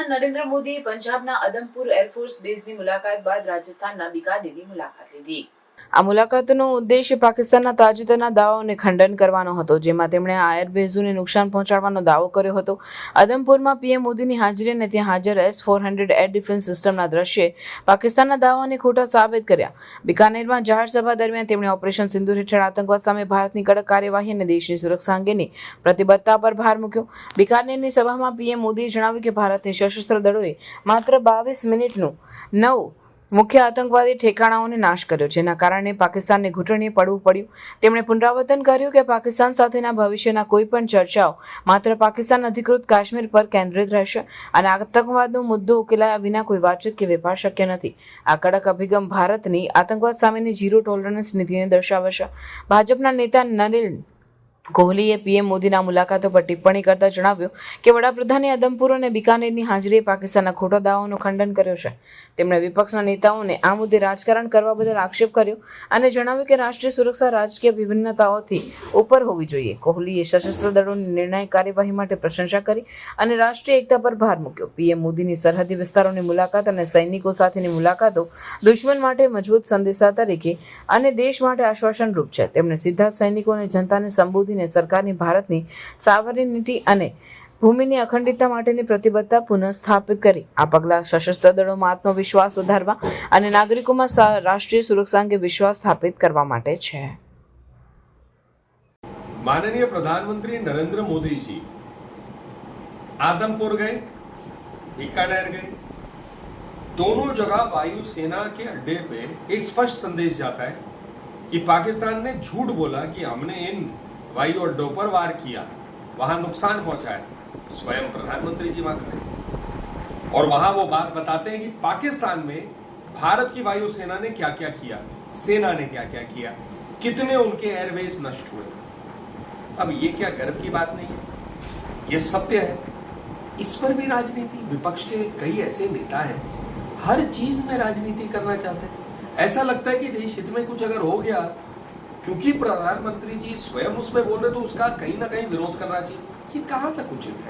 વડાપ્રધાન નરેન્દ્ર મોદીએ પંજાબના અદમપુર એરફોર્સ બેઝની મુલાકાત બાદ રાજસ્થાનના બિકાનેરની મુલાકાત લીધી. આ મુલાકાતનો ઉદ્દેશ્ય પાકિસ્તાનના તાજેતરના દાવાઓને ખંડન કરવાનો હતો, જેમાં તેમણે આયર બેઝુને નુકસાન પહોંચાડવાનો દાવો કર્યો હતો. અદમપુરમાં પીએમ મોદીની હાજરી અને ત્યાં હાજર S four hundred air defence સિસ્ટમના દ્રશ્યે પાકિસ્તાનના દાવાઓને ખોટા સાબિત કર્યા. બિકાનેરમાં જાહેર સભા દરમિયાન તેમણે ઓપરેશન સિંધુર હેઠળ આતંકવાદ સામે ભારતની કડક કાર્યવાહી અને દેશની સુરક્ષા અંગેની પ્રતિબદ્ધતા પર ભાર મૂક્યો. બિકાનેરની સભામાં પીએમ મોદીએ જણાવ્યું કે ભારતની સશસ્ત્ર દળોએ માત્ર બાવીસ મિનિટનું નવ મુખ્ય આતંકવાદી ઠેકાણાઓને નાશ કર્યો જેના કારણે પાકિસ્તાનને ઘૂંટણીએ પડવું પડ્યું. તેમણે પુનરાવર્તન કર્યું કે પાકિસ્તાન સાથેના ભવિષ્યના કોઈ પણ ચર્ચાઓ માત્ર પાકિસ્તાન અધિકૃત કાશ્મીર પર કેન્દ્રિત રહેશે અને આતંકવાદનો મુદ્દો ઉકેલાયા વિના કોઈ વાતચીત કે વેપાર શક્ય નથી. આ કડક અભિગમ ભારતની આતંકવાદ સામેની ઝીરો ટોલરન્સ નીતિને દર્શાવે છે. ભાજપના નેતા નરેન કોહલીએ પીએમ મોદીના મુલાકાતો પર ટિપ્પણી કરતા જણાવ્યું કે વડાપ્રધાને અદમપુર અને બિકાનેરની હાજરીએ પાકિસ્તાનના ખોટા દાવાઓનું ખંડન કર્યો છે. તેમણે વિપક્ષના નેતાઓને આ મુદ્દે રાજકારણ કરવા બદલ આક્ષેપ કર્યો અને જણાવ્યું કે રાષ્ટ્રીય સુરક્ષા રાજકીય વિભિન્નતાઓથી ઉપર હોવી જોઈએ. કોહલીએ સશસ્ત્ર દળોની નિર્ણાયક કાર્યવાહી માટે પ્રશંસા કરી અને રાષ્ટ્રીય એકતા પર ભાર મૂક્યો. પીએમ મોદીની સરહદી વિસ્તારોની મુલાકાત અને સૈનિકો સાથેની મુલાકાતો દુશ્મન માટે મજબૂત સંદેશા તરીકે અને દેશ માટે આશ્વાસનરૂપ છે. તેમણે સીધા જ સૈનિકો અને જનતાને સંબોધીને સરકારની ભારતની સાવરનિટી અને ભૂમિની અખંડિતતા માટેની પ્રતિબદ્ધતા પુનઃસ્થાપિત કરી આ પગલાં સશસ્ત્ર દળોમાં આત્મવિશ્વાસ વધારવા અને નાગરિકોમાં સા- રાષ્ટ્રીય સુરક્ષા અંગે વિશ્વાસ સ્થાપિત કરવા માટે છે माननीय प्रधानमंत्री नरेंद्र मोदी जी आदमपुर गए बीकानेर गए दोनों जगह वायुसेना के अड्डे पे एक स्पष्ट संदेश जाता है कि पाकिस्तान ने झूठ बोला कि हमने इन वायु अड्डों पर वार किया। वहाँ नुकसान पहुँचाया स्वयं प्रधानमंत्री जी वहाँ खड़े और वहाँ वो बात बताते हैं कि पाकिस्तान में भारत की वायुसेना ने क्या क्या? किया सेना ने क्या क्या? किया कितने उनके एयरबेस नष्ट हुए? अब ये क्या गर्व की बात नहीं है? ये सत्य है। इस पर भी राजनीति, विपक्ष के कई ऐसे नेता हैं। हर चीज़ में राजनीति करना चाहते हैं। ऐसा लगता है कि देश हित में कुछ अगर हो गया क्योंकि प्रधानमंत्री जी स्वयं उसमें बोल रहे तो उसका कहीं ना कहीं विरोध करना चाहिए ये कहाँ तक उचित है